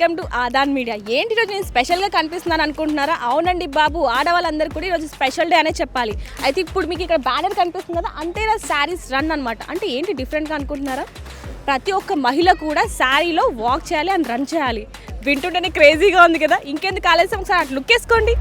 Welcome to Aadan media. ఏంటి ఈరోజు నేను స్పెషల్గా కనిపిస్తున్నాను అనుకుంటున్నారా? అవునండి బాబు ఆడవాళ్ళందరూ కూడా ఈరోజు స్పెషల్ డే అనే చెప్పాలి. అయితే ఇప్పుడు మీకు ఇక్కడ బ్యానర్ కనిపిస్తుంది కదా అంతేనా శారీస్ రన్ అనమాట అంటే ఏంటి డిఫరెంట్గా అనుకుంటున్నారా? ప్రతి ఒక్క మహిళ కూడా శారీలో వాక్ చేయాలి అండ్ రన్ చేయాలి. వింటుంటేనే క్రేజీగా ఉంది కదా. ఇంకెందుకు ఆలస్యం? ఒకసారి అట్లా లుక్ వేసుకోండి.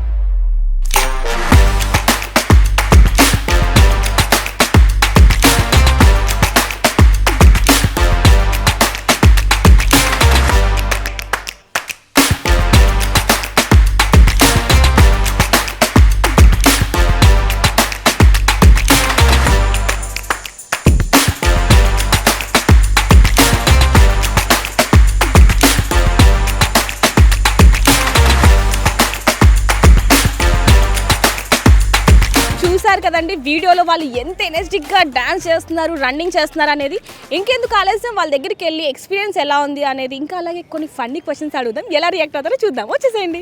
వీడియోలో వాళ్ళు ఎంత ఎనర్జిటిక్గా డాన్స్ చేస్తున్నారు రన్నింగ్ చేస్తున్నారు అనేది ఇంకెందుకు ఆలస్యం? వాళ్ళ దగ్గరికి వెళ్ళి ఎక్స్పీరియన్స్ ఎలా ఉంది అనేది ఇంకా అలాగే కొన్ని ఫన్నీ క్వశ్చన్స్ అడుగుదాం. ఎలా రియాక్ట్ అవుతారో చూద్దాం. వచ్చేసేయండి.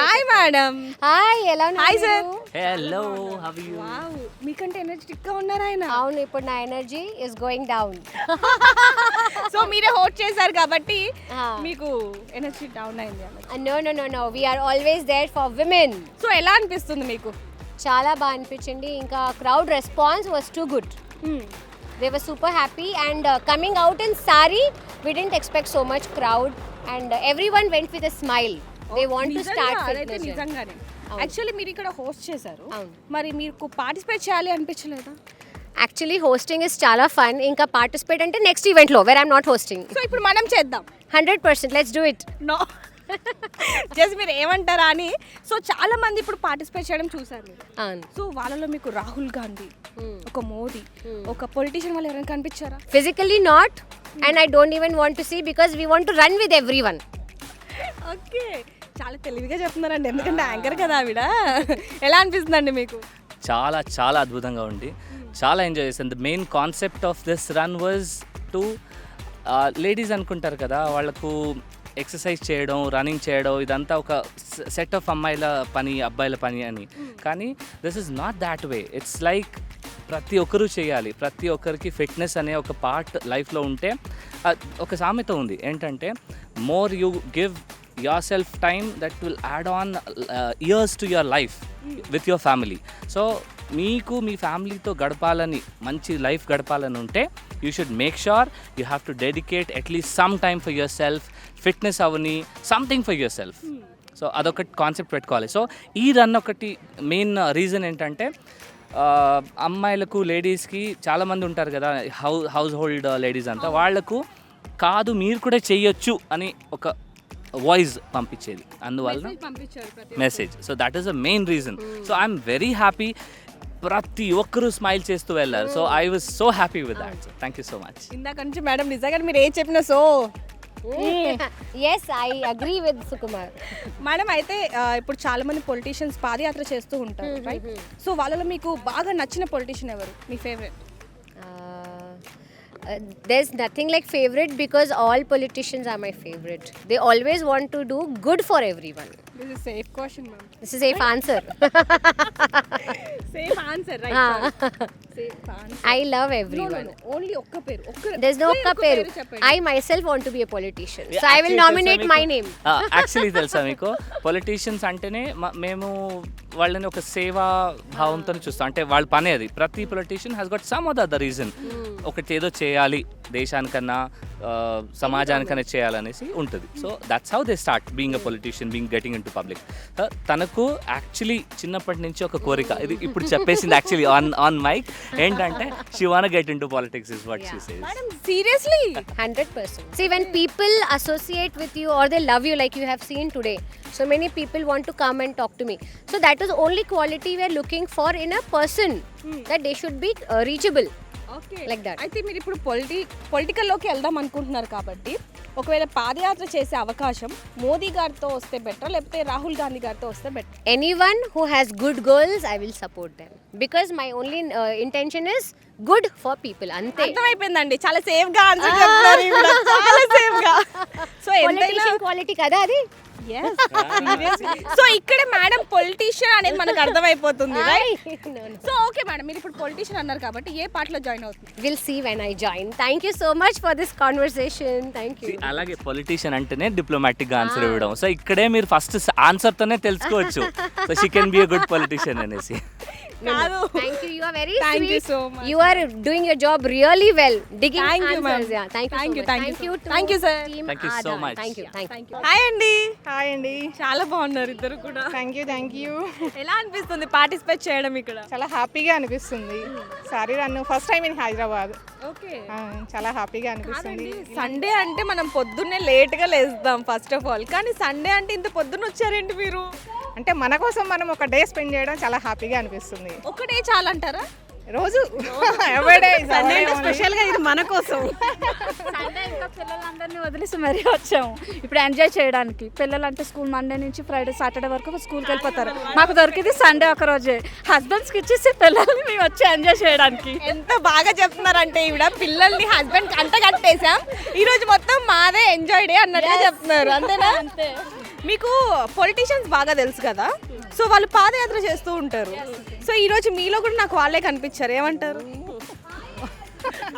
హాయ్ మేడం హాయ్ ఎలా hi sir hello how you wow మీకంటే ఎనర్జెటిక్గా ఉన్నారు ఆయన. అవును ఇప్పుడు నా energy is going down so మీరే హోట్ చేశారు కాబట్టి. మీకు ఎనర్జీ డౌన్ అయింది అన్నమాట. No no no no we're always there for women so ఎలా అనిపిస్తుంది మీకు? చాలా బాగా అనిపించింది. ఇంకా crowd response was too good. They were super happy and coming out in sorry we didn't expect so much crowd and everyone went with a smile they want to start నిజంగానే. Actually మీరు ఇక్కడ host చేశారు. మరి మీకు participate చేయాలి అనిపించలేదా? Actually hosting is చాలా fun ఇంకా పార్టిసిపేట్ అంటే నెక్స్ట్ ఈవెంట్లో where I'm not hosting so ఇప్పుడు మనం చేద్దాం. Hundred percent let's do it no just మీరు ఏమంటారా అని. సో చాలా మంది ఇప్పుడు పార్టిసిపేట్ చేయడం చూసారు సో వాళ్ళలో మీకు రాహుల్ గాంధీ Hmm. ఒక మోదీ ఒక పొలిటీషియన్ వాళ్ళు ఎవరైనా కనిపించారా? Physically not and i don't even want to see because we want to run with everyone. Okay. చాలా తెలివిగా చెప్తున్నారండి. ఎందుకంటే యాంకర్ కదా ఆవిడ. ఎలా అనిపిస్తుందండి మీకు? చాలా చాలా అద్భుతంగా ఉంది. చాలా ఎంజాయ్ చేశాను the main concept of this run was to ladies అనుకుంటారు కదా వాళ్ళకు ఎక్సర్సైజ్ చేయడం రన్నింగ్ చేయడం ఇదంతా ఒక సెట్ ఆఫ్ అమ్మాయిల పని అబ్బాయిల పని అని. కానీ this is not that way it's like ప్రతి ఒక్కరూ చేయాలి. ప్రతి ఒక్కరికి ఫిట్నెస్ అనే ఒక పార్ట్ లైఫ్లో ఉంటే ఒక సామెత ఉంది. ఏంటంటే more you give yourself time that will add on years to your life with your family so మీకు మీ ఫ్యామిలీతో గడపాలని మంచి లైఫ్ గడపాలని ఉంటే you should make sure you have to dedicate at least some time for yourself fitness Avani something for yourself so అదొకటి concept పెట్టుకోవాలి. So ఈ రన్ ఒకటి మెయిన్ రీజన్ ఏంటంటే అమ్మాయిలకు లేడీస్కి చాలామంది ఉంటారు కదా హౌ హౌస్ హోల్డ్ లేడీస్ అంతా వాళ్ళకు కాదు మీరు కూడా చెయ్యొచ్చు అని ఒక వాయిస్ పంపించేది. అందువల్ల message so that is the main reason so I'm very happy ప్రతి ఒక్కరూ స్మైల్ చేస్తూ వెళ్ళారు. So I was so happy with that thank you so much ఇందాక నుంచి మేడం నిజంగా మీరు ఏం చెప్పినా so yes i agree with sukumar madam అయితే ఇప్పుడు చాలా మంది పొలిటీషియన్స్ పాదయాత్ర చేస్తూ ఉంటారు రైట్ సో వాళ్ళలో మీకు బాగా నచ్చిన పొలిటీషియన్ ఎవరు మీ favourite uh, uh, there's nothing like favorite because all politicians are my favorite they always want to do good for everyone this is safe question ma'am this is safe answer. Safe answer Ah. Right safe answer i love no everyone. No only ఒక్క పేరు. ఒక్క there's no ఒకే okka ఒక్క peru చెప్పండి. I myself want to be a politician so i will nominate my name. Actually తెలుసా మీకు? Politicians అంటేనే మ- మేము వాళ్ళని ఒక సేవా భావంతో చూస్తాం. అంటే వాళ్ళ పనే అది. ప్రతి politician has got some other the reason ఒకటి ఏదో చేయాలి. దేశానికన్నా సమాజానికన్నా చేయాలనేసి ఉంటుంది so that's how they start being a politician being getting into public తనకు యాక్చువల్లీ చిన్నప్పటి నుంచి ఒక కోరిక ఇది ఇప్పుడు చెప్పేసింది యాక్చువల్లీ ఆన్ ఆన్ మైక్ ఏంటంటే she want get into politics is what she says madam seriously 100% see when people associate with you or they love you like you have seen today so many people want to come and talk to me so that is only quality we are looking for in a person that they should be uh, that. అయితే మీరు ఇప్పుడు పొలిటి పొలిటికల్లోకి వెళ్దాం అనుకుంటున్నారు కాబట్టి ఒకవేళ పాదయాత్ర చేసే అవకాశం మోదీ గారితో వస్తే బెటర్ లేకపోతే రాహుల్ గాంధీ గారితో వస్తే better anyone who has good goals i will support them. Because my only uh, intention is good for people ante అర్థమైపోయిందండి. చాలా సేఫ్గా ఆన్సర్ చెప్తున్నారు ఈవిడ. చాలా సేఫ్గా. సో politician quality కదా అది? సో ఇక్కడ మేడం పొలిటీషియన్ అనేది మనకు అర్థమైపోతుంది. సో ఓకే మేడం మీరు ఇప్పుడు పొలిటీషియన్ అన్నారు కాబట్టి ఏ పార్టీలో జాయిన్ అవుతుంది? We'll see when I join. Thank you so much for this conversation. Thank you. అలాగే పొలిటీషియన్ అంటేనే డిప్లొమాటిక్గా ఆన్సర్ ఇవ్వడం. సో ఇక్కడే మీరు ఫస్ట్ ఆన్సర్ తోనే తెలుసుకోవచ్చు. So she can be a good politician అనేసి. కాదు. Thank you you're very thank you so much you are doing your job really well digging thank you ma'am thank you thank you thank you thank you sir thank you so much thank you thank you hi అండి hi అండి చాలా బాగున్నారు ఇద్దరు కూడా. Thank you thank you ఎలా అనిపిస్తుంది participate చేయడం ఇక్కడ? చాలా హ్యాపీగా అనిపిస్తుంది. సారీ నన్ను first time in Hyderabad okay. చాలా హ్యాపీగా అనిపిస్తుంది. సండే అంటే మనం పొద్దున్నే లేట్గా లేస్తాం ఫస్ట్ ఆఫ్ ఆల్ కానీ సండే అంటే ఇంత పొద్దున్న వచ్చారేంటి మీరు? అంటే మన కోసం మనం ఒక డే స్పెండ్ చేయడం చాలా హ్యాపీగా అనిపిస్తుంది. ఒకటే చాలంటారా? రోజు. ఎవరిడే స్పెషల్గా ఇది మన కోసం. సండే ఇంకా పిల్లలందరినీ వదిలేసి మరీ వచ్చాము. ఇప్పుడు ఎంజాయ్ చేయడానికి. పిల్లలు అంటే స్కూల్ మండే నుంచి ఫ్రైడే సాటర్డే వరకు స్కూల్కి వెళ్ళిపోతారు. మాకు దొరికింది సండే ఒక రోజే. హస్బెండ్స్కి ఇచ్చేసి పిల్లల్ని మేము వచ్చి ఎంజాయ్ చేయడానికి. ఎంత బాగా చెప్తున్నారంటే ఈవిడ పిల్లల్ని హస్బెండ్ కంట కట్టేశాం. ఈ రోజు మొత్తం మాదే ఎంజాయ్ డే అన్నట్టుగా చెప్తున్నారు. అంతేనా? అంతే. మీకు పొలిటీషియన్స్ బాగా తెలుసు కదా? సో వాళ్ళు పాదయాత్ర చేస్తూ ఉంటారు. సో ఈ రోజు మీలో కూడా నాకు వాళ్ళే కనిపించారు. ఏమంటారు?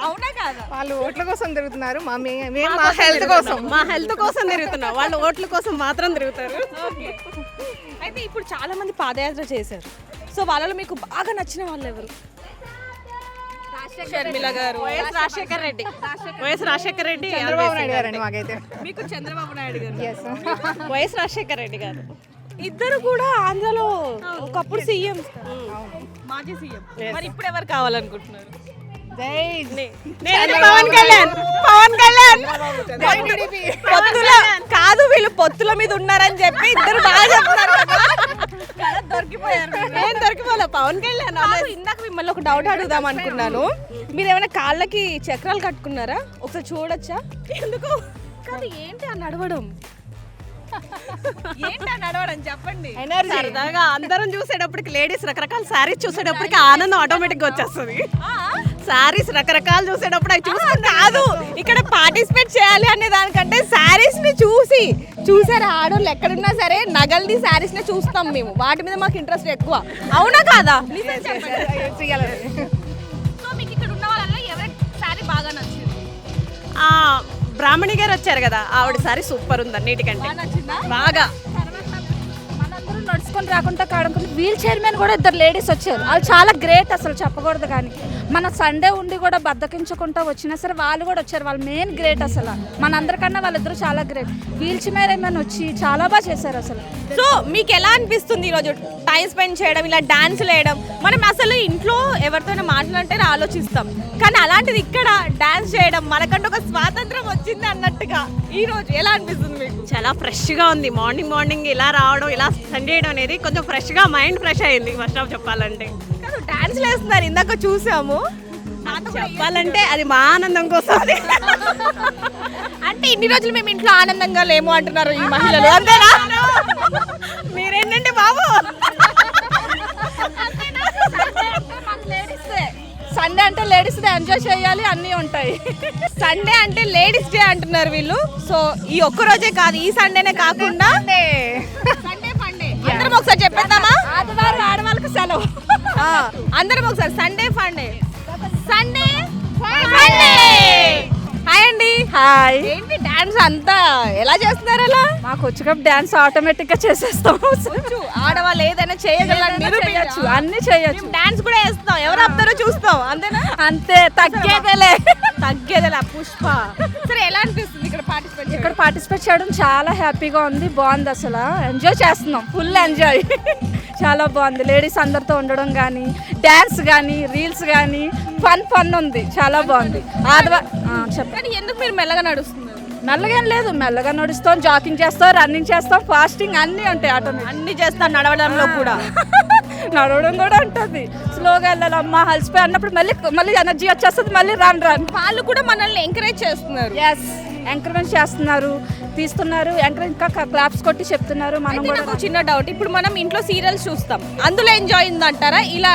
అవునా కాదా? వాళ్ళు ఓట్ల కోసం తిరుగుతున్నారు. మా మే- మేము మా హెల్త్ కోసం మా హెల్త్ కోసం తిరుగుతున్నాం. వాళ్ళు ఓట్ల కోసం మాత్రం తిరుగుతారు. అయితే ఇప్పుడు చాలా మంది పాదయాత్ర చేశారు. సో వాళ్ళలో మీకు బాగా నచ్చిన వాళ్ళు ఎవరు? షర్మిల గారు. వైఎస్ రాజశేఖర్ రెడ్డి. వైఎస్ రాజశేఖర్ రెడ్డి చంద్రబాబు నాయుడు గారండి మాకైతే. మీకు చంద్రబాబు నాయుడు గారు. ఎస్ వైఎస్ రాజశేఖర్ రెడ్డి గారు. ఇద్దరు కూడా ఆంధ్రలో ఒకప్పుడు సీఎం. మాజీ సీఎం. మరి ఇప్పుడు ఎవరు కావాలనుకుంటున్నారు? పవన్ కళ్యాణ్. పవన్ కళ్యాణ్. పొత్తుల కాదు వీళ్ళు పొత్తుల మీద ఉన్నారని చెప్పి ఇద్దరు బాగా చెప్తున్నారు ఏం దొరికిపోలే? పవన్ కళ్యాణ్ ఇందాక మిమ్మల్ని ఒక డౌట్ అడుగుదాం అనుకున్నాను. మీరు ఏమైనా కాళ్ళకి చక్రాలు కట్టుకున్నారా? ఒకసారి చూడొచ్చా? ఎందుకు? కాదు ఏంటి ఆ నడవడం? ఏంటి ఆ నడవడం? చెప్పండి. సరదాగా అందరం చూసేటప్పటికి లేడీస్ రకరకాల శారీస్ చూసేటప్పటికి ఆనందం ఆటోమేటిక్గా వచ్చేస్తుంది. శారీస్ రకరకాలు చూసేటప్పుడు అవి చూసి కాదు ఇక్కడ పార్టిసిపేట్ చేయాలి అనే దానికంటే శారీస్ని చూసి చూసారా ఆడోళ్ళు ఎక్కడున్నా సరే నగల్ని శారీస్ని చూస్తాం మేము. వాటి మీద మాకు ఇంట్రెస్ట్ ఎక్కువ. అవునా కాదా? నిజం చెప్పండి. సో మీకు ఇక్కడ ఉన్న వాళ్ళలో ఎవరి శారీ బాగా నచ్చింది? బ్రాహ్మణి గారు వచ్చారు కదా ఆవిడ సారీ సూపర్ ఉంది అన్నిటికంటే బాగా. నడుచుకొని రాకుండా కాడకుండా వీల్ చైర్ మీద కూడా ఇద్దరు లేడీస్ వచ్చారు. వాళ్ళు చాలా గ్రేట్ అసలు చెప్పకూడదు కానీ. మన సండే ఉండి కూడా బద్దకించకుండా వచ్చినా సరే వాళ్ళు కూడా వచ్చారు. వాళ్ళు మెయిన్ గ్రేట్ అసలు. మనందరికన్నా వాళ్ళిద్దరూ చాలా గ్రేట్. వీల్ చైర్ ఏమైనా వచ్చి చాలా బాగా చేశారు అసలు. సో మీకు ఎలా అనిపిస్తుంది ఈరోజు టైం స్పెండ్ చేయడం ఇలా డాన్స్ వేయడం మనం అసలు ఇంట్లో ఎవరితోనే మాట్లాడంటే ఆలోచిస్తాం. కానీ అలాంటిది ఇక్కడ డాన్స్ చేయడం మనకంటూ ఒక స్వాతంత్రం వచ్చింది అన్నట్టుగా ఈ రోజు ఎలా అనిపిస్తుంది మీకు? చాలా ఫ్రెష్గా ఉంది. మార్నింగ్ మార్నింగ్ ఇలా రావడం ఇలా స్పెండ్ చేయడం అనేది కొంచెం ఫ్రెష్గా మైండ్ ఫ్రెష్ అయింది ఫస్ట్ ఆఫ్ చెప్పాలంటే. కాదు డాన్స్ వేస్తున్నారు ఇందాక చూసాము. చెప్పాలంటే అది మా ఆనందం కోసం. అంటే ఇన్ని రోజులు మేము ఇంట్లో ఆనందంగా లేము అంటున్నారు ఈ మహిళలు. అంతేనా? మీరేంటంటే బాబు? సండే అంటే లేడీస్ ఎంజాయ్ చేయాలి అన్నీ ఉంటాయి. సండే అంటే లేడీస్ డే అంటున్నారు వీళ్ళు. సో ఈ ఒక్క రోజే కాదు ఈ సండేనే కాకుండా సండే అందరం ఒకసారి చెప్పేద్దామా? ఆదివారం ఆడవాళ్ళకి సెలవు. అందరం ఒకసారి Sunday funday Sunday funday hi అండి. హాయ్. ఏంటి డాన్స్ అంతా? ఎలా చేస్తున్నారు అలా? మాకు వచ్చినప్పుడు డాన్స్ ఆటోమేటిక్గా చేసేస్తాం. ఆడవాళ్ళు ఏదైనా చేయగలని చేయొచ్చు. అన్ని చేయొచ్చు. డాన్స్ కూడా వేస్తాం. ఎవరు ఆపుతారో చూస్తాం. అంతేనా? అంతే. తగ్గేదేలే. తగ్గేదిలా. పుష్ప. సరే ఎలా అనిపిస్తుంది ఇక్కడ పార్టిసిపేట్ ఇక్కడ పార్టిసిపేట్ చేయడం చాలా హ్యాపీగా ఉంది. బాగుంది అసలు. ఎంజాయ్ చేస్తున్నాం. ఫుల్ ఎంజాయ్ చాలా బాగుంది. లేడీస్ అందరితో ఉండడం కానీ డ్యాన్స్ కానీ రీల్స్ కానీ ఫన్ ఫన్ ఉంది. చాలా బాగుంది. ఆదివా ఆ, చెప్పండి ఎందుకు మీరు మెల్లగా నడుస్తున్నారు? మెల్లగా లేదు. మెల్లగా నడుస్తాం జాకింగ్ చేస్తాం రన్నింగ్ చేస్తాం ఫాస్టింగ్ అన్నీ ఉంటాయి ఆటోమేటిక్. అన్ని చేస్తాను నడవడంలో కూడా. నడవడం కూడా ఉంటుంది. స్లోగా వెళ్ళాలి అమ్మ హలిసిపోయి అన్నప్పుడు మళ్ళీ మళ్ళీ ఎనర్జీ వచ్చేస్తుంది మళ్ళీ రన్ రన్. వాళ్ళు కూడా మనల్ని ఎంకరేజ్ చేస్తున్నారు. ఎస్ ఎంకరేజ్ చేస్తున్నారు తీస్తున్నారు ఎంకరేజ్ ఇంకా క్లాప్స్ కొట్టి చెప్తున్నారు. మనం అయితే కూడా నాకు చిన్న డౌట్ ఇప్పుడు మనం ఇంట్లో సీరియల్స్ చూస్తాం. అందులో ఎంజాయ్ ఉందంటారా? ఇలా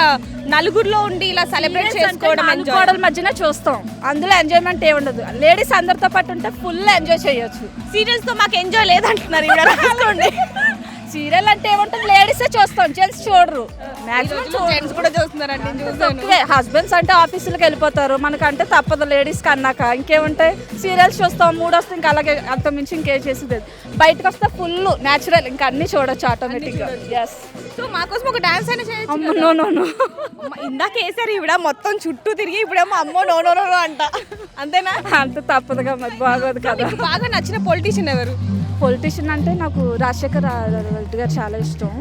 నలుగురిలో ఉండి ఇలా సెలబ్రేట్ చేసుకోవడం కోడల మధ్యన చూస్తాం. అందులో ఎంజాయ్మెంట్ ఏ ఉండదు లేడీస్ అందరితో పాటు ఉంటే ఫుల్ ఎంజాయ్ చేయొచ్చు. సీరియల్స్తో మాకు ఎంజాయ్ లేదంటున్నారు ఇక్కడ సీరియల్ అంటే ఏముంటుంది లేడీసే చూస్తాం. జెంట్స్ చూడరు. మాక్సిమం కూడా చూస్తున్నారండి హస్బెండ్స్ అంటే ఆఫీసులకు వెళ్ళిపోతారు. మనకంటే తప్పదు లేడీస్కి అన్నాక. ఇంకేముంటాయి? సీరియల్స్ చూస్తాం. మూడు వస్తే ఇంకా అలాగే అంత మించి ఇంకేం చేసేది. బయటకు వస్తే ఫుల్ న్యాచురల్ ఇంకా అన్ని చూడొచ్చు ఆటోమేటిక్గా ఎస్ సో మాకోసం ఒక డాన్స్ అయినా చేయొచ్చు నో నో నో ఇందాక వేసారు ఇవిడ మొత్తం చుట్టూ తిరిగి ఇప్పుడేమో అమ్మో నో నో నో అంట. అంతేనా? అంత తప్పదుగా మరి. బాగోదు కదా. బాగా నచ్చిన పొలిటీషియన్ ఎవరు? పొలిటీషియన్ అంటే నాకు రాజశేఖర్ రెడ్డి గారు చాలా ఇష్టం.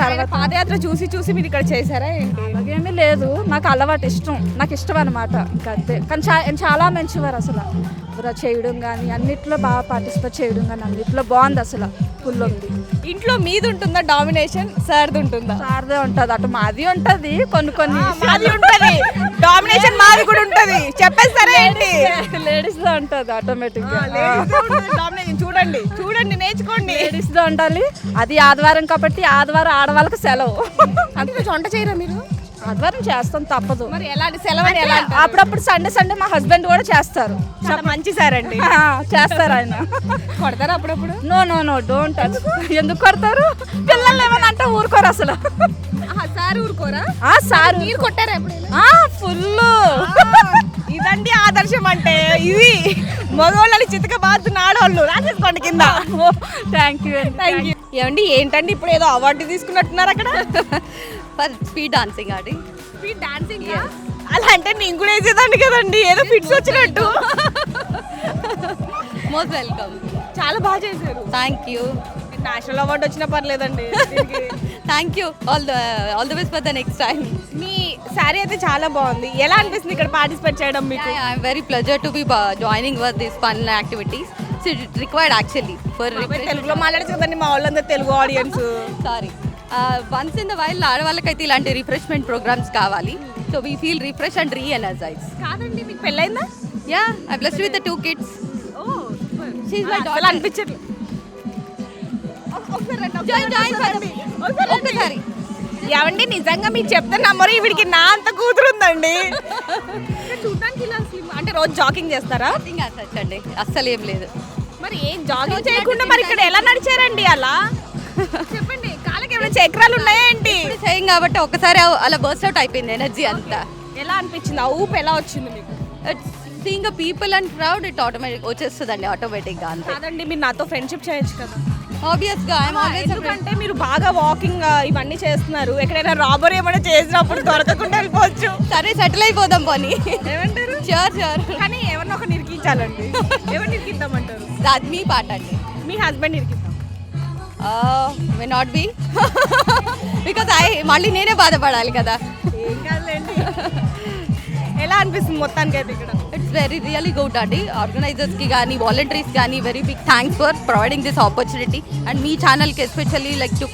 తర్వాత పాదయాత్ర చూసి చూసి మీరు ఇక్కడ చేశారా ఏంటి? అలాగేమీ లేదు. నాకు అలవాటు ఇష్టం. నాకు ఇష్టం అనమాట ఇంకా అంతే. కానీ చా చాలా మంచివారు అసలు. చేయడం కానీ అన్నిట్లో బాగా పార్టిసిపేట్ చేయడం కానీ అన్నిట్లో బాగుంది అసలు. ఫుల్ ఉంది ఇంట్లో మీది ఉంటుందా డామినేషన్? సార్ది ఉంటుందా? సారదే ఉంటుంది అటు మాది ఉంటుంది కొన్ని కొన్ని మాది ఉంటది. డామినేషన్ మాది కూడా ఉంటది. చెప్పేస్తారా ఏంటి? లేడీస్లో ఉంటుంది ఆటోమేటిక్గా. డామినేషన్. చూడండి చూడండి నేర్చుకోండి. లేడీస్లో ఉండాలి. అది ఆదివారం కాబట్టి ఆదివారం ఆడవాళ్ళకి సెలవు. అంటే వంట చేయరా మీరు? ఆదివారం చేస్తాం తప్పదు. మరి ఎలాంటి సెలవు ఎలా? అప్పుడప్పుడు సండే సండే మా హస్బెండ్ కూడా చేస్తారు. చాలా మంచి సార్ అండి. చేస్తారు ఆయన. కొడతారా అప్పుడప్పుడు? No no no don't touch ఎందుకు? కొడతారు? పిల్లలు ఏమన్నా అంటే ఊరుకోరు అసలు. సార్ ఊరుకోరా? ఆ సార్. మీరు కొట్టారా ఫుల్ ఇదండి ఆదర్శం అంటే ఇది మగవాళ్ళని చితక బాధున్న ఆడవాళ్ళు రాసేసుకోండి కింద. థ్యాంక్ యూ థ్యాంక్ యూ ఏమండి ఏంటండి ఇప్పుడు ఏదో అవార్డు తీసుకున్నట్టున్నారు అక్కడ? ఫర్ స్పీడ్ డాన్సింగ్ ఆడి స్పీడ్ డాన్సింగ్? అలా అంటే నేను కూడా వేసేదాన్ని కదండి ఏదో ఫిట్స్ వచ్చినట్టు. మోస్ట్ వెల్కమ్ చాలా బాగా చేశారు. థ్యాంక్ యూ నేషనల్ అవార్డు వచ్చినా పర్లేదండి. Thank you all the all the best for the next time మీ శారీ అయితే చాలా బాగుంది. ఎలా అనిపిస్తుంది ఇక్కడ పార్టిసిపేట్ చేయడం మీకు? I'm very pleasure to be joining were this fun activities it required actually for తెలుగులో మాట్లాడచ్చు కదండి మా వాళ్ళందరూ Telugu audience sorry once in the while ఆడవాళ్ళకైతే ఇలాంటి రిఫ్రెష్మెంట్ ప్రోగ్రామ్స్ కావాలి. So we feel refresh and reenergise కాదండి మీకు పెళ్ళైందా? Yeah I blessed with two kids అసలు అనిపించట్లేదు ఒక్కసారి ఏమండి నిజంగా మీకు చెప్తే నమ్మరు వీడికి నా అంత కూతురు ఉందండి చూడడానికి ఇలా అంటే రోజు జాగింగ్ చేస్తారా? అండి అస్సలు ఏం లేదు. మరి ఏం జాగింగ్ చేయకుండా మరి ఇక్కడ ఎలా నడిచారండి అలా? చెప్పండి కాళ్ళకి ఏమైనా చక్రాలు ఉన్నాయా ఏంటి? చేయం కాబట్టి ఒక్కసారి అలా బర్స్ట్ అవుట్ అయిపోయింది ఎనర్జీ అంతా. ఎలా అనిపించింది? ఆ ఊపు ఎలా వచ్చింది మీకు? Seeing people and crowd it automatic వచ్చేస్తుందండి ఆటోమేటిక్గా అంతే. కాదండి మీరు నాతో ఫ్రెండ్షిప్ చేయొచ్చు కదా. ఆబ్వియస్గా ఐఎమ్ ఆల్వేస్ ఎందుకంటే మీరు బాగా వాకింగ్ ఇవన్నీ చేస్తున్నారు. ఎక్కడైనా రాబర్ ఏమైనా చేసినప్పుడు దొరకకుండా వెళ్ళిపోవచ్చు. సరే సెటిల్ అయిపోదాం పని. ఏమంటారు? షూర్ షూర్ కానీ ఎవరినో ఒక నిరికించాలండి. ఎవరు నిరికిద్దామంటారు? అది మీ పాట అండి. మీ husband నిరికిద్దాం? May not be because I మళ్ళీ నేనే బాధపడాలి కదా. ఏం కాదులేండి. ఎలా అనిపిస్తుంది మొత్తానికి అయితే ఇక్కడ? ఇట్స్ వెరీ రియలీ గుడ్ అండి ఆర్గనైజర్స్కి కానీ వాలంటీర్స్ కానీ very big thanks for providing this opportunity and మీ ఛానల్కి especially like to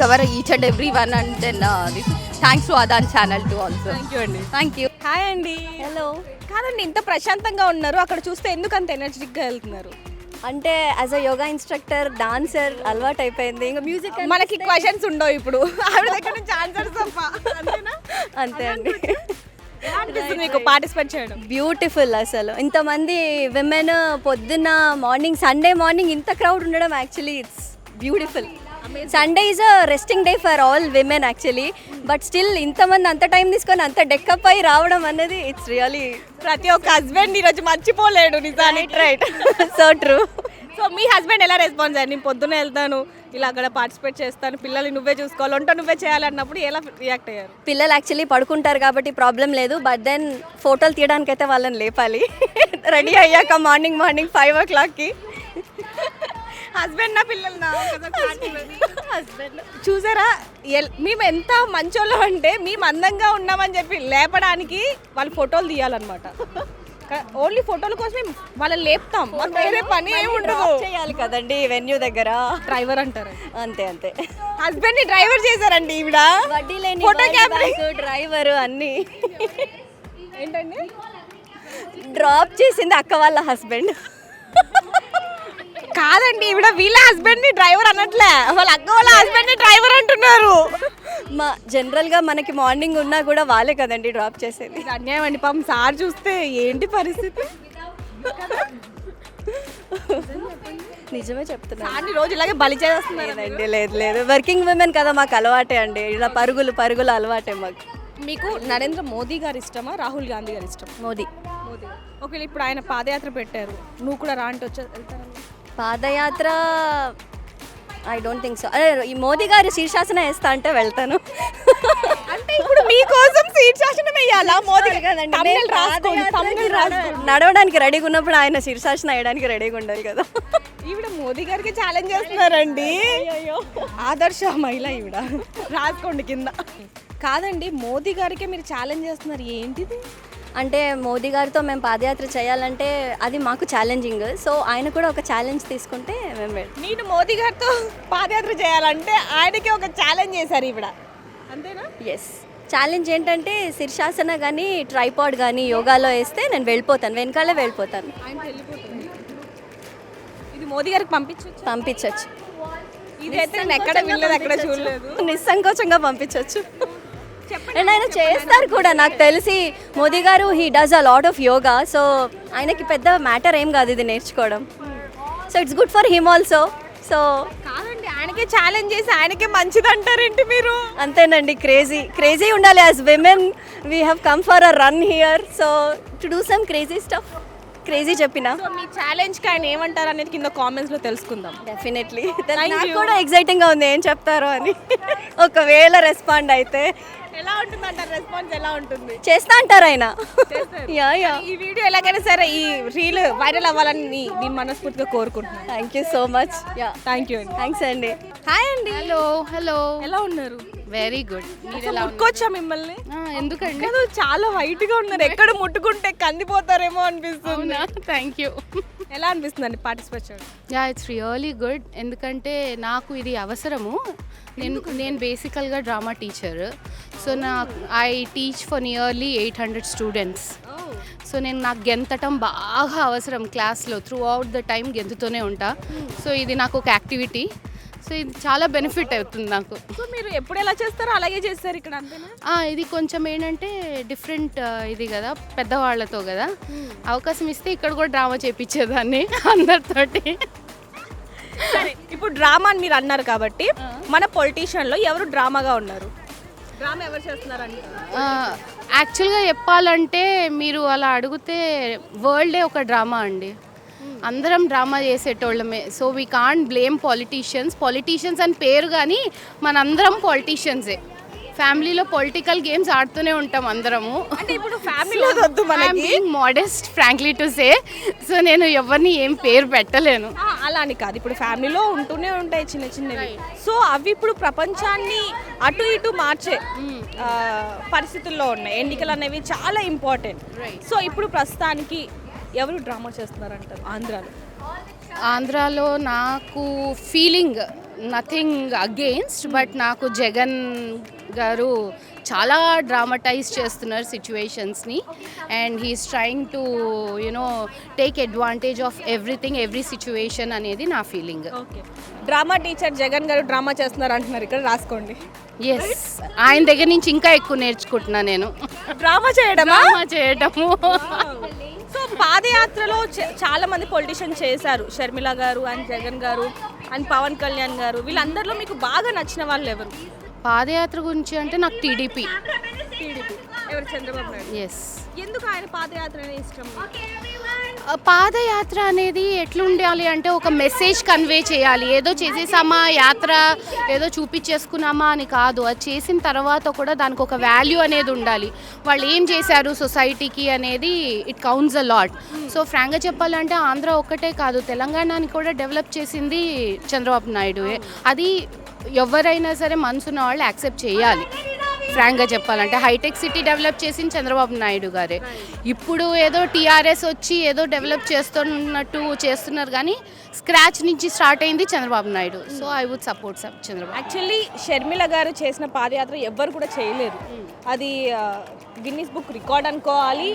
cover each and every one and then this thanks to అదాన్ channel to also thank you అండి thank you hi అండి hello కాదండి ఇంత ప్రశాంతంగా ఉన్నారు. అక్కడ చూస్తే ఎందుకు అంత ఎనర్జెటిక్గా వెళ్తున్నారు? అంటే as a yoga instructor dancer అలవాటు అయిపోయింది. ఇంకా మ్యూజిక్ మనకి క్వశ్చన్స్ ఉండవు ఇప్పుడు. ఆవిడ దగ్గర నుంచి ఆన్సర్స్ తప్ప. అంతేనా? అంతే అండి. మీకు పార్టిసిపేట్ చేయడం? బ్యూటిఫుల్ అసలు. ఇంతమంది విమెన్ పొద్దున్న మార్నింగ్ సండే మార్నింగ్ ఇంత క్రౌడ్ ఉండడం actually it's beautiful Sunday is a resting day for all women actually but still ఇంతమంది అంత టైం తీసుకొని అంత డెక్కప్ అయి రావడం అనేది ఇట్స్ రియలీ ప్రతి ఒక్క హస్బెండ్ ఈరోజు మర్చిపోలేడు నిజానికి రైట్ సో ట్రూ సో మీ హస్బెండ్ ఎలా రెస్పాన్స్ అయ్యారు నేను పొద్దున్న వెళ్తాను ఇలా అక్కడ పార్టిసిపేట్ చేస్తాను పిల్లల్ని నువ్వే చూసుకోవాలి వంట నువ్వే చేయాలి అన్నప్పుడు ఎలా రియాక్ట్ అయ్యారు? పిల్లలు యాక్చువల్లీ పడుకుంటారు కాబట్టి ప్రాబ్లం లేదు బట్ దెన్ ఫోటోలు తీయడానికి అయితే వాళ్ళని లేపాలి. రెడీ అయ్యాక మార్నింగ్ మార్నింగ్ ఫైవ్ ఓ క్లాక్కి హస్బెండ్ నా పిల్లలు నా హస్బెండ్ చూసారా? ఎల్- మేము ఎంత మంచోళ్ళం అంటే మేము అందంగా ఉన్నామని చెప్పి లేపడానికి వాళ్ళు ఫోటోలు తీయాలన్నమాట. ఓన్లీ ఫోటోల కోసమే వాళ్ళని లేపుతాం. మాకు వేరే పని ఏమి ఉండదు. చేయాలి కదండి వెన్యూ దగ్గర. డ్రైవర్ అంటారు. అంతే అంతే. హస్బెండ్ని డ్రైవర్ చేశారండి ఈవిడ. వడ్డీ లేని ఫోటో క్యామెరా డ్రైవర్ అన్ని. ఏంటండి? డ్రాప్ చేసింది అక్క వాళ్ళ హస్బెండ్ కాదండి ఈవిడ వీళ్ళ హస్బెండ్ని డ్రైవర్ అనట్లే వాళ్ళ అక్క వాళ్ళ హస్బెండ్ని డ్రైవర్ అంటున్నారు. మా జనరల్గా మనకి మార్నింగ్ ఉన్నా కూడా వాళ్ళే కదండి డ్రాప్ చేసేది. ఇది అన్యాయం అండి పాపం సార్ చూస్తే ఏంటి పరిస్థితి? నిజమే చెప్తున్నాను రోజు ఇలాగే బలి చేస్తున్నారు లేదండి లేదు లేదు. వర్కింగ్ ఉమెన్ కదా మాకు అలవాటే అండి. ఇలా పరుగులు పరుగులు అలవాటే మాకు. మీకు నరేంద్ర మోదీ గారు ఇష్టమా రాహుల్ గాంధీ గారు ఇష్టం మోదీ. మోదీ. ఒకవేళ ఇప్పుడు ఆయన పాదయాత్ర పెట్టారు నువ్వు కూడా రా అంటే వచ్చే వెళ్తారా? పాదయాత్ర? ఐ డోంట్ థింక్ సో అదే ఈ మోదీ గారు శీర్షాసన వేస్తా అంటే వెళ్తాను. అంటే ఇప్పుడు మీకోసం శాసనం వేయాలా మోదీ? నడవడానికి రెడీగా ఉన్నప్పుడు ఆయన శీర్షాసన వేయడానికి రెడీగా ఉండాలి కదా. ఈవిడ మోదీ గారికి ఛాలెంజ్ చేస్తున్నారండి. ఆదర్శ మహిళ ఈవిడ. రాసుకోండి కింద. కాదండి మోదీ గారికి మీరు ఛాలెంజ్ చేస్తున్నారు. ఏంటిది? అంటే మోదీ గారితో మేము పాదయాత్ర చేయాలంటే అది మాకు ఛాలెంజింగ్ సో ఆయన కూడా ఒక ఛాలెంజ్ తీసుకుంటే మేము వెళ్తాం నేను మోదీ గారితో పాదయాత్ర చేయాలంటే ఆయనకి ఒక ఛాలెంజ్ చేశారు ఈవిడ. అంతేనా? ఎస్ ఛాలెంజ్ ఏంటంటే శీర్షాసన కానీ ట్రైపాడ్ కానీ యోగాలో వేస్తే నేను వెళ్ళిపోతాను. వెనకాలే వెళ్ళిపోతాను. ఇది మోదీ గారికి పంపించవచ్చు పంపించవచ్చు ఇది అయితే నేను ఎక్కడ వినలేదు ఎక్కడ చూడలేదు. నిస్సంకోచంగా పంపించవచ్చు అండ్ ఆయన చేస్తారు కూడా. నాకు తెలిసి మోదీ గారు he does a lot of yoga so ఆయనకి పెద్ద మ్యాటర్ ఏం కాదు ఇది నేర్చుకోవడం. So it's good for him also so కాదండి ఆయనకే ఛాలెంజ్ చేసి ఆయనకే మంచిది అంటారేంటి మీరు? అంతేనండి క్రేజీ క్రేజీ ఉండాలి. As women we have come for a run here so to do some crazy stuff crazy చెప్పిన. మీ ఛాలెంజ్కి ఆయన ఏమంటారు అనేది కింద కామెంట్స్లో తెలుసుకుందాం. డెఫినెట్లీ నాకు. కూడా ఎక్సైటింగ్గా ఉంది. ఏం చెప్తారో అని. ఒకవేళ రెస్పాండ్ అయితే. ఎలా ఉంటుంది అంటారు రెస్పాన్స్ ఎలా ఉంటుంది? చేస్తా అంటారు ఆయన. Yeah yeah. ఈ వీడియో ఎలాగైనా సరే ఈ రీల్ వైరల్ అవ్వాలని నీ- నేను మనస్ఫూర్తిగా కోరుకుంటున్నాను. Thank you so much yeah. Thank you అండి థ్యాంక్స్ అండి హాయ్ అండి హలో హలో ఎలా ఉన్నారు? వెరీ గుడ్ మీరు ఎలా ముట్టుకోవచ్చా మిమ్మల్ని? ఉన్నారు? ఆ, ఎందుకండి? కాదు చాలా వైట్గా ఉన్నారు. ఎక్కడ ముట్టుకుంటే కందిపోతారేమో అనిపిస్తుంది. థ్యాంక్ యూ ఎలా అనిపిస్తుంది అండి పార్టిసిపేట్ చేయడం యా ఇట్స్ రియలీ గుడ్ ఎందుకంటే నాకు ఇది అవసరము. నేను నేను బేసికల్గా డ్రామా టీచర్ సో నా I teach for nearly eight hundred students so నేను నాకు గెంతటం బాగా అవసరం క్లాస్లో త్రూ అవుట్ ద టైం గెంతుతూనే ఉంటా. సో ఇది నాకు ఒక యాక్టివిటీ సో ఇది చాలా బెనిఫిట్ అవుతుంది నాకు. సో మీరు ఎప్పుడు ఎలా చేస్తారో అలాగే చేస్తారు ఇక్కడ అంతేనా? ఆ, ఇది కొంచెం ఏంటంటే డిఫరెంట్ ఇది కదా పెద్దవాళ్ళతో కదా. అవకాశం ఇస్తే ఇక్కడ కూడా డ్రామా చేపించేదాన్ని అందరితోటి. సరే ఇప్పుడు డ్రామా అని మీరు అన్నారు కాబట్టి మన పొలిటీషియన్లో ఎవరు డ్రామాగా ఉన్నారు? డ్రామా ఎవరు చేస్తున్నారండి యాక్చువల్గా చెప్పాలంటే మీరు అలా అడిగితే వరల్డే ఒక డ్రామా అండి. అందరం drama చేసేటోళ్ళమే. So we can't blame politicians politicians అని పేరు కానీ మనందరం పాలిటీషియన్సే ఫ్యామిలీలో పొలిటికల్ గేమ్స్ ఆడుతూనే ఉంటాం అందరము. అంటే ఇప్పుడు ఫ్యామిలీలో వద్దు మనకి. Modest frankly to say so నేను ఎవరిని ఏం పేరు పెట్టలేను. అలా అని కాదు. ఇప్పుడు ఫ్యామిలీలో ఉంటూనే ఉంటాయి చిన్న చిన్నవి. సో అవి ఇప్పుడు ప్రపంచాన్ని అటు ఇటు మార్చే ఆ, పరిస్థితుల్లో ఉన్నాయి. ఎన్నికలు అనేవి చాలా ఇంపార్టెంట్ సో ఇప్పుడు ప్రస్తుతానికి ఎవరు డ్రామా చేస్తున్నారంటారు? ఆంధ్రాలో. ఆంధ్రాలో నాకు ఫీలింగ్ నథింగ్ అగేన్స్ట్ బట్ నాకు జగన్ గారు చాలా డ్రామటైజ్ చేస్తున్నారు సిచ్యువేషన్స్ని. And he's trying to you know take advantage of everything every situation అనేది నా ఫీలింగ్. డ్రామా టీచర్ జగన్ గారు డ్రామా చేస్తున్నారు అంటున్నారు ఇక్కడ రాసుకోండి. ఎస్ ఆయన దగ్గర నుంచి ఇంకా ఎక్కువ నేర్చుకుంటున్నా నేను. డ్రామా చేయడమా? డ్రామా చేయటము సో పాదయాత్రలో చాలా మంది పొలిటీషియన్ చేశారు. షర్మిల గారు అండ్ జగన్ గారు అండ్ పవన్ కళ్యాణ్ గారు. వీళ్ళందరిలో మీకు బాగా నచ్చిన వాళ్ళు ఎవరు? పాదయాత్ర గురించి అంటే నాకు టీడీపీ. టీడీపీ. ఎవరు? చంద్రబాబు నాయుడు. ఎస్ ఎందుకు ఆయన పాదయాత్ర ఇష్టం? పాదయాత్ర అనేది ఎట్లుండాలి అంటే ఒక మెసేజ్ కన్వే చేయాలి. ఏదో చేసేసామా యాత్ర ఏదో చూపించేసుకున్నామా అని కాదు. అది చేసిన తర్వాత కూడా దానికి ఒక వాల్యూ అనేది ఉండాలి. వాళ్ళు ఏం చేశారు సొసైటీకి అనేది it counts a lot so ఫ్రాంక్గా చెప్పాలంటే ఆంధ్ర ఒక్కటే కాదు. తెలంగాణని కూడా డెవలప్ చేసింది చంద్రబాబు నాయుడు. అది ఎవరైనా సరే మనసున్న వాళ్ళు యాక్సెప్ట్ చేయాలి. ఫ్రాంక్గా చెప్పాలంటే హైటెక్ సిటీ డెవలప్ చేసింది చంద్రబాబు నాయుడు గారే. ఇప్పుడు ఏదో టీఆర్ఎస్ వచ్చి ఏదో డెవలప్ చేస్తున్నట్టు చేస్తున్నారు కానీ స్క్రాచ్ నుంచి స్టార్ట్ అయింది Chandrababu Naidu. So I would support Chandrababu. Actually Sharmila గారు చేసిన పాదయాత్ర ఎవ్వరు కూడా చేయలేరు. అది గిన్నిస్ బుక్ రికార్డ్ అనుకోవాలి.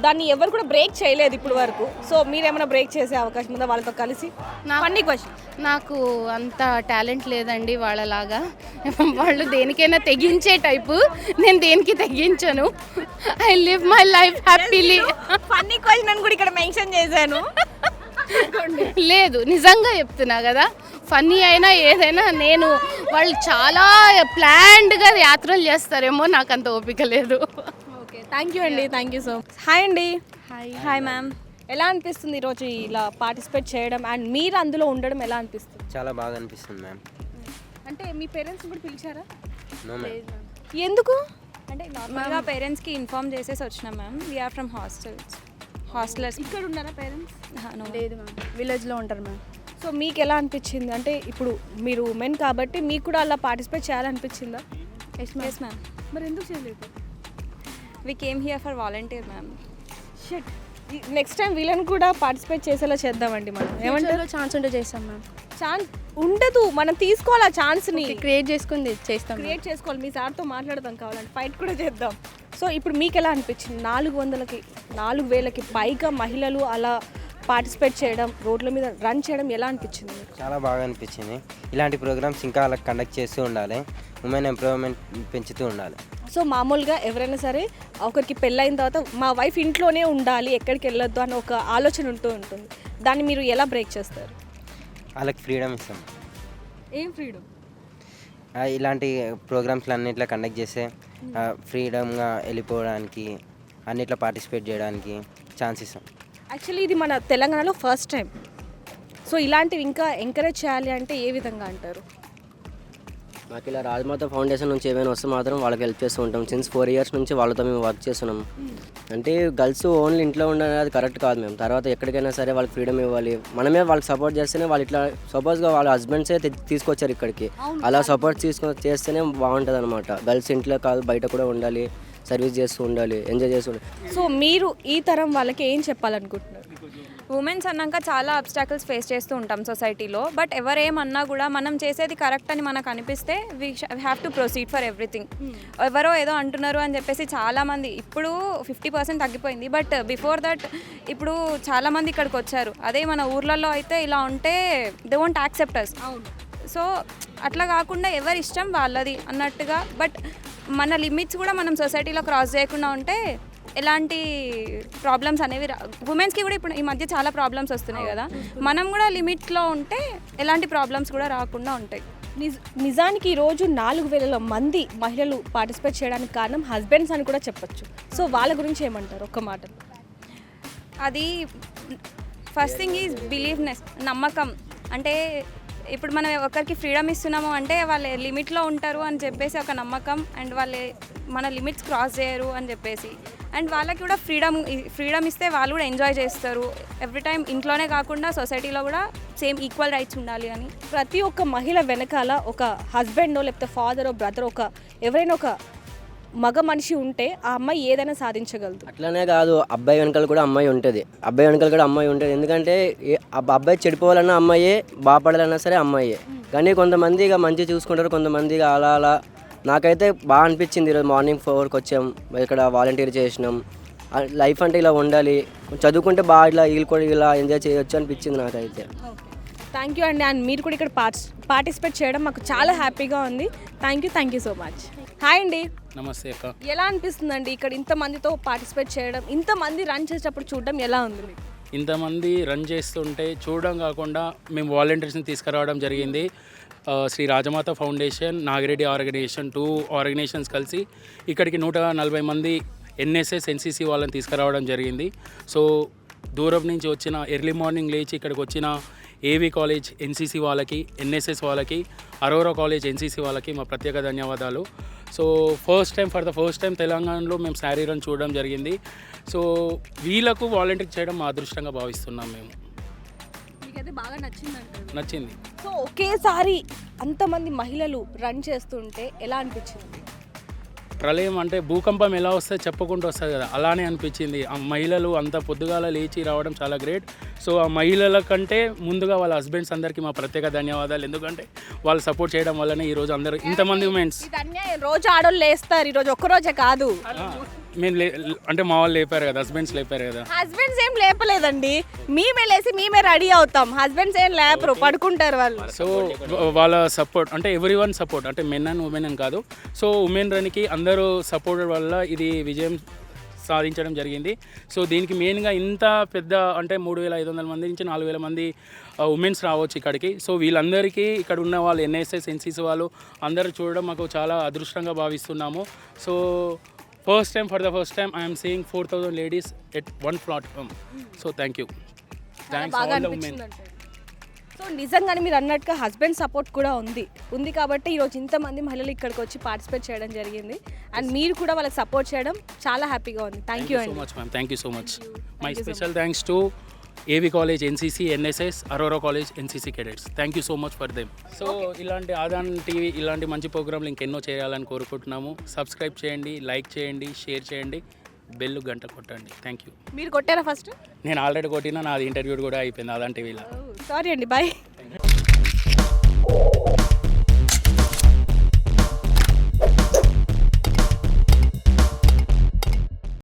దాన్ని ఎవరు కూడా బ్రేక్ చేయలేదు ఇప్పుడు వరకు. సో మీరేమైనా బ్రేక్ చేసే అవకాశం ఉందా వాళ్ళతో కలిసి? నా- ఫన్నీ క్వశ్చన్ నాకు అంత టాలెంట్ లేదండి వాళ్ళలాగా. వాళ్ళు దేనికైనా తెగించే టైపు నేను దేనికి తెగించను? I live my life happily funny question అని కూడా ఇక్కడ మెన్షన్ చేశాను. లేదు నిజంగా చెప్తున్నా కదా. ఫన్నీ అయినా ఏదైనా నేను వాళ్ళు చాలా ప్లాన్డ్గా యాత్రలు చేస్తారేమో నాకు అంత ఓపిక లేదు. థ్యాంక్ యూ అండి థ్యాంక్ యూ సో హాయ్ అండి. హాయ్ హాయ్ మ్యామ్ ఎలా అనిపిస్తుంది ఈరోజు ఇలా పార్టిసిపేట్ చేయడం అండ్ మీరు అందులో ఉండడం ఎలా అనిపిస్తుంది? చాలా బాగా అనిపిస్తుంది మ్యామ్ అంటే మీ పేరెంట్స్ కూడా పిలిచారా? నో మ్యామ్ ఎందుకు? అంటే నార్మల్గా పేరెంట్స్కి ఇన్ఫార్మ్ చేసేసి వచ్చినాం ma'am we're from hostels hostellers ఇక్కడ ఉన్నారా పేరెంట్స్ లేదు మ్యామ్ విలేజ్లో ఉంటారు మ్యామ్ సో మీకు ఎలా అనిపించింది? అంటే ఇప్పుడు మీరు ఉమెన్ కాబట్టి మీకు కూడా అలా పార్టిసిపేట్ చేయాలనిపించిందా? ఎస్ మ్యామ్ మరి ఎందుకు చేయలేదు? We came here for volunteer ma'am shut next time వీళ్ళని కూడా పార్టిసిపేట్ చేసేలా చేద్దామండి మనం. ఏమంటారు? ఛాన్స్ ఉంటే చేస్తాం మ్యామ్ ఛాన్స్ ఉండదు. మనం తీసుకోవాలి ఆ ఛాన్స్ని క్రియేట్ చేసుకుని చేస్తాం క్రియేట్ చేసుకోవాలి. మీ సార్తో మాట్లాడదాం కావాలంటే. ఫైట్ కూడా చేద్దాం. సో ఇప్పుడు మీకు ఎలా అనిపించింది? నాలుగు వందలకి నాలుగు వేలకి పైగా మహిళలు అలా పార్టిసిపేట్ చేయడం రోడ్ల మీద రన్ చేయడం ఎలా అనిపించింది? చాలా బాగా అనిపించింది. ఇలాంటి ప్రోగ్రామ్స్ ఇంకా అలా కండక్ట్ చేస్తూ ఉండాలి. ఉమెన్ ఎంప్రూవ్మెంట్ పెంచుతూ ఉండాలి. సో మామూలుగా ఎవరైనా సరే ఒకరికి పెళ్ళైన తర్వాత మా వైఫ్ ఇంట్లోనే ఉండాలి ఎక్కడికి వెళ్ళొద్దు అని ఒక ఆలోచన ఉంటూ ఉంటుంది. దాన్ని మీరు ఎలా బ్రేక్ చేస్తారు? వాళ్ళకి ఫ్రీడమ్ ఇస్తాం. ఏం ఫ్రీడమ్? ఇలాంటి ప్రోగ్రామ్స్లు అన్నిట్లో కండక్ట్ చేస్తే ఫ్రీడమ్గా వెళ్ళిపోవడానికి అన్నిట్లో పార్టిసిపేట్ చేయడానికి ఛాన్స్ ఇస్తాం. యాక్చువల్లీ ఇది మన తెలంగాణలో ఫస్ట్ టైం. సో ఇలాంటివి ఇంకా ఎంకరేజ్ చేయాలి అంటే ఏ విధంగా అంటారు? మాకు ఇలా రాజమాత ఫౌండేషన్ నుంచి ఏమైనా వస్తే మాత్రం వాళ్ళకి హెల్ప్ చేస్తూ ఉంటాం. సిన్స్ ఫోర్ ఇయర్స్ నుంచి వాళ్ళతో మేము వర్క్ చేస్తున్నాం. అంటే గర్ల్స్ ఓన్లీ ఇంట్లో ఉండడం అది కరెక్ట్ కాదు మేము తర్వాత ఎక్కడికైనా సరే వాళ్ళకి ఫ్రీడమ్ ఇవ్వాలి. మనమే వాళ్ళకి సపోర్ట్ చేస్తేనే వాళ్ళు ఇట్లా సపోజ్గా వాళ్ళ హస్బెండ్సే తీసుకొచ్చారు ఇక్కడికి. అలా సపోర్ట్ తీసుకొ చేస్తేనే బాగుంటుంది అనమాట గర్ల్స్ ఇంట్లో కాదు బయట కూడా ఉండాలి సర్వీస్ చేస్తూ ఉండాలి ఎంజాయ్ చేస్తూ ఉండాలి. సో మీరు ఈ తరం వాళ్ళకి ఏం చెప్పాలనుకుంటున్నారు? ఉమెన్స్ అన్నాక చాలా అబ్స్టాకల్స్ ఫేస్ చేస్తూ ఉంటాం సొసైటీలో బట్ ఎవరేమన్నా కూడా మనం చేసేది కరెక్ట్ అని మనకు అనిపిస్తే we have to proceed for everything ఎవరో ఏదో అంటున్నారు అని చెప్పేసి చాలామంది ఇప్పుడు ఫిఫ్టీ పర్సెంట్ తగ్గిపోయింది. బట్ బిఫోర్ దట్ ఇప్పుడు చాలామంది ఇక్కడికి వచ్చారు. అదే మన ఊర్లలో అయితే ఇలా ఉంటే they won't accept us so అట్లా కాకుండా ఎవరి ఇష్టం వాళ్ళది అన్నట్టుగా. బట్ మన లిమిట్స్ కూడా మనం సొసైటీలో క్రాస్ చేయకుండా ఉంటే ఎలాంటి ప్రాబ్లమ్స్ అనేవి ఉమెన్స్కి కూడా ఇప్పుడు ఈ మధ్య చాలా ప్రాబ్లమ్స్ వస్తున్నాయి కదా. మనం కూడా లిమిట్లో ఉంటే ఎలాంటి ప్రాబ్లమ్స్ కూడా రాకుండా ఉంటాయి. నిజ నిజానికి ఈరోజు నాలుగు వేల మంది మహిళలు పార్టిసిపేట్ చేయడానికి కారణం హస్బెండ్స్ అని కూడా చెప్పొచ్చు. సో వాళ్ళ గురించి ఏమంటారు ఒక్క మాట అది ఫస్ట్ థింగ్ ఈజ్ బిలీవ్నెస్ నమ్మకం. అంటే ఇప్పుడు మనం ఒకరికి ఫ్రీడమ్ ఇస్తున్నాము అంటే వాళ్ళు లిమిట్లో ఉంటారు అని చెప్పేసి ఒక నమ్మకం అండ్ వాళ్ళు మన లిమిట్స్ క్రాస్ చేయరు అని చెప్పేసి. అండ్ వాళ్ళకి కూడా ఫ్రీడమ్ ఫ్రీడమ్ ఇస్తే వాళ్ళు కూడా ఎంజాయ్ చేస్తారు. ఎవ్రీ టైం ఇంట్లోనే కాకుండా సొసైటీలో కూడా సేమ్ ఈక్వల్ రైట్స్ ఉండాలి అని. ప్రతి ఒక్క మహిళ వెనకాల ఒక హస్బెండో లేకపోతే ఫాదరో బ్రదర్ ఒక ఎవరైనా ఒక మగ మనిషి ఉంటే ఆ అమ్మాయి ఏదైనా సాధించగలదు. అట్లనే కాదు అబ్బాయి వెనకాల కూడా అమ్మాయి ఉంటుంది. అబ్బాయి వెనకాల కూడా అమ్మాయి ఉంటుంది. ఎందుకంటే అబ్బాయి చెడిపోవాలన్నా అమ్మాయే బాగుపడాలన్నా సరే అమ్మాయే. కానీ కొంతమంది ఇక మంచి చూసుకుంటారు కొంతమంది ఇక అలా అలా. నాకైతే బాగా అనిపించింది ఈరోజు మార్నింగ్ ఫోర్కి వచ్చాం ఇక్కడ వాలంటీర్ చేసినాం. లైఫ్ అంటే ఇలా ఉండాలి. చదువుకుంటే బాగా ఇలా వీళ్ళు కూడా ఇలా ఎంజాయ్ చేయొచ్చు అనిపించింది నాకైతే. థ్యాంక్ యూ అండి. అండ్ మీరు కూడా ఇక్కడ పార్టి పార్టిసిపేట్ చేయడం మాకు చాలా హ్యాపీగా ఉంది. Thank you thank you so much hi అండి. నమస్తే అక్క. ఎలా అనిపిస్తుందండి ఇక్కడ ఇంతమందితో పార్టిసిపేట్ చేయడం? ఇంతమంది రన్ చేసేటప్పుడు చూడడం ఎలా ఉంది మీకు? ఇంతమంది రన్ చేస్తుంటే చూడడం కాకుండా మేము వాలంటీర్స్ని తీసుకురావడం జరిగింది. Shri Rajamata foundation Nagireddy organization two organizations కలిసి ఇక్కడికి నూట నలభై మంది ఎన్ఎస్ఎస్ ఎన్సీసీ వాళ్ళని తీసుకురావడం జరిగింది. సో దూరం నుంచి వచ్చిన ఎర్లీ మార్నింగ్ లేచి ఇక్కడికి వచ్చిన ఏవి కాలేజ్ ఎన్సీసీ వాళ్ళకి ఎన్ఎస్ఎస్ వాళ్ళకి అరోరా కాలేజ్ ఎన్సీసీ వాళ్ళకి మా ప్రత్యేక ధన్యవాదాలు. So first time for the first time తెలంగాణలో మేము శారీ రన్ చూడడం జరిగింది. సో వీళ్ళకు వాలంటీర్ చేయడం మా అదృష్టంగా భావిస్తున్నాం మేము. నచ్చింది. సో ఒకేసారి అంతమంది మహిళలు రన్ చేస్తుంటే ఎలా అనిపించింది? ప్రళయం అంటే భూకంపం ఎలా వస్తే చెప్పుకుంటూ వస్తుంది కదా అలానే అనిపించింది. ఆ మహిళలు అంత పొద్దుగాల లేచి రావడం చాలా గ్రేట్. సో ఆ మహిళల కంటే ముందుగా వాళ్ళ హస్బెండ్స్ అందరికీ మా ప్రత్యేక ధన్యవాదాలు. ఎందుకంటే వాళ్ళు సపోర్ట్ చేయడం వల్లనే ఈరోజు అందరూ ఇంతమంది ఉమెన్స్ రోజు ఆడోళ్ళు లేస్తారు. ఈరోజు ఒక్క రోజే కాదు. మేము లే అంటే మా వాళ్ళు లేపారు కదా హస్బెండ్స్ లేపారు కదా. హస్బెండ్స్ ఏం లేపలేదండి. మేమే లేసి మేమే రెడీ అవుతాం. హస్బెండ్స్ ఏం లేపరు పడుకుంటారు వాళ్ళు. సో వాళ్ళ సపోర్ట్ అంటే ఎవ్రీ వన్ సపోర్ట్ అంటే మెన్ అండ్ ఉమెన్ అని కాదు. సో ఉమెన్ రన్కి అందరూ సపోర్ట్ వల్ల ఇది విజయం సాధించడం జరిగింది. సో దీనికి మెయిన్గా ఇంత పెద్ద అంటే మూడు వేల ఐదు వందల మంది నుంచి నాలుగు వేల మంది ఉమెన్స్ రావచ్చు ఇక్కడికి. సో వీళ్ళందరికీ ఇక్కడ ఉన్న వాళ్ళు ఎన్ఎస్ఎస్ ఎన్సీసీ వాళ్ళు అందరూ చూడడం మాకు చాలా అదృష్టంగా భావిస్తున్నాము. So first time for the first time I'm seeing four thousand ladies at one platform so thank you thanks బాగా ఆల్ ద ఉమెన్ అనిపించింది అంటే సో నిజంగానే మీరు అన్నట్టుగా హస్బెండ్ సపోర్ట్ కూడా ఉంది. ఉంది కాబట్టి ఈరోజు ఇంతమంది మహిళలు ఇక్కడికి వచ్చి పార్టిసిపేట్ చేయడం జరిగింది. అండ్ మీరు కూడా వాళ్ళకి సపోర్ట్ చేయడం చాలా హ్యాపీగా ఉంది. థ్యాంక్ యూ సో అండి. Much ma'am thank you so much my special thanks to AV college NCC NSS Aurora college NCC cadets thank you so much for them so ఇలాంటి ఆదాన్ టీవీ ఇలాంటి మంచి ప్రోగ్రాంలు ఇంకెన్నో చేయాలని కోరుకుంటున్నాము. సబ్స్క్రైబ్ చేయండి లైక్ చేయండి షేర్ చేయండి బెల్ గంట కొట్టండి. థ్యాంక్ యూ మీరు కొట్టారా ఫస్ట్ నేను ఆల్రెడీ కొట్టినా నాది ఇంటర్వ్యూ కూడా అయిపోయింది ఆదాన్ టీవీలో సారీ అండి బాయ్